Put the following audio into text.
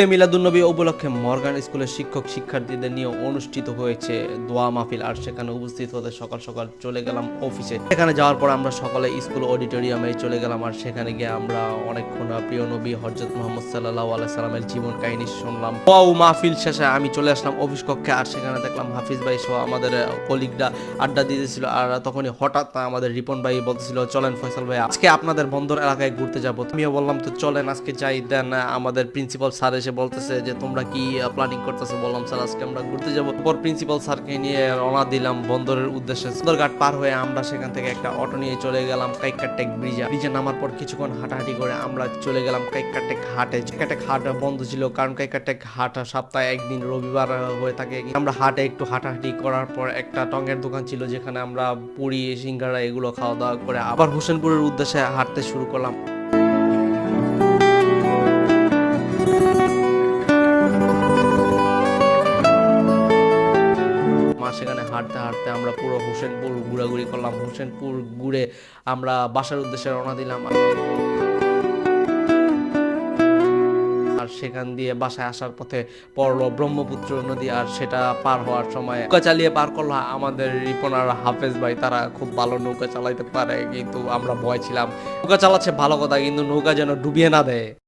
ঈদে মিলাদুন্নবী উপলক্ষে মর্গান স্কুলের শিক্ষক শিক্ষার্থীদের নিয়ে অনুষ্ঠিত হয়েছে দোয়া মাহফিল। আর সেখানে উপস্থিত হতে সকাল সকাল চলে গেলাম অফিসে। সেখানে যাওয়ার পর আমরা সকালে স্কুল অডিটোরিয়ামে চলে গেলাম। আর সেখানে গিয়ে আমরা অনেকক্ষণ প্রিয় নবী হজরত মোহাম্মদ সাল্লাহ আলাই সাল্লামের জীবন কাহিনী শুনলাম। ও মাহফিল শেষে আমি চলে আসলাম অফিস কক্ষে। আর সেখানে দেখলাম হাফিজ ভাই সহ আমাদের কলিগরা আড্ডা দিতেছিল। আর তখনই হঠাৎ আমাদের রিপন ভাই বলতেছিল, চলেন ফয়সাল ভাই, আজকে আপনাদের বন্দর এলাকায় ঘুরতে যাব। আমিও বললাম, তো চলেন, আজকে যাই। দেন আমাদের প্রিন্সিপাল স্যার এসে বলতেছে যে, তোমরা কি প্ল্যানিং করতেছো? বললাম, স্যার, আজকে আমরা ঘুরতে যাব। পর প্রিন্সিপাল স্যারকে নিয়ে রওনা দিলাম বন্দরের উদ্দেশ্যে। সুন্দরঘাট পার হয়ে আমরা সেখান থেকে একটা অটো নিয়ে চলে গেলাম কাইকাটেক ব্রিজে। ব্রিজে নামার পর কিছুক্ষণ হাঁটাহাঁটি করে আমরা চলে গেলাম কাইকাটেক হাটে। কাইকাটেক হাট বন্ধ ছিল কারণ কাইকাটেক হাট সপ্তাহে একদিন রবিবার হয়ে থাকে। আমরা হাটে একটু হাঁটাহাঁটি করার পর একটা টঙ্গের দোকান ছিল যেখানে আমরা পুরি, সিঙ্গারা এগুলো খাওয়া দাওয়া করে আবার হোসেনপুরের উদ্দেশ্যে হাঁটতে শুরু করলাম। সেখানে হাঁটতে হাঁটতে আমরা পুরো হোসেনপুর ঘোরাঘুরি করলাম। হোসেনপুর ঘুরে আমরা বাসার উদ্দেশ্যে রওনা দিলাম। আর সেখান দিয়ে বাসায় আসার পথে পড়ল ব্রহ্মপুত্র নদী, আর সেটা পার হওয়ার সময় নৌকা চালিয়ে পার করল আমাদের রিপন আর হাফেজ ভাই। তারা খুব ভালো নৌকা চালাইতে পারে, কিন্তু আমরা ভয় ছিলাম। নৌকা চালাচ্ছে ভালো কথা, কিন্তু নৌকা যেন ডুবিয়ে না দেয়।